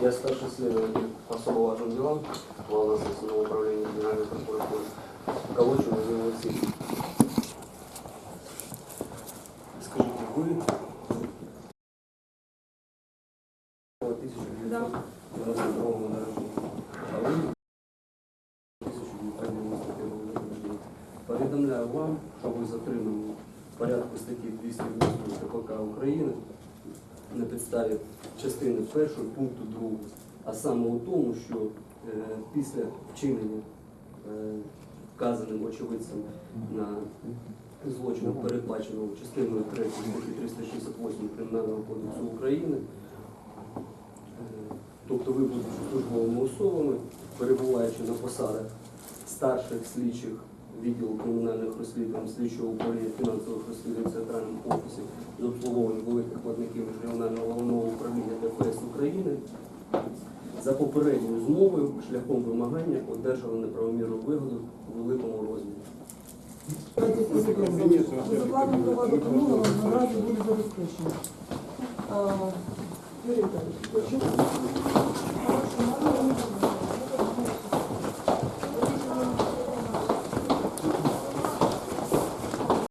Я старший следователь по особо важным делам Главного следственного управления Генеральной прокуратуры. Колочев Повідомляю вам, що ви затримані в порядку статті 208 КПК України на підставі частини першої пункту 2, а саме у тому, що е, після вчинення е, вказаним очевидцем на злочину, передбаченого частиною 3 статті 368 Кримінального кодексу України, Е, Тобто ви будете службовими особами, перебуваючи на посадах старших слідчих відділу кримінальних розслідувань, слідчого управління фінансових розслідувань в центральному офісі з обслуговування великих платників Регіонального головного управління ДПС України за попередньою змовою шляхом вимагання одержали неправомірну вигоду у великому розмірі. Права допомоги наразі буде забезпечено. Юрій Віталійович,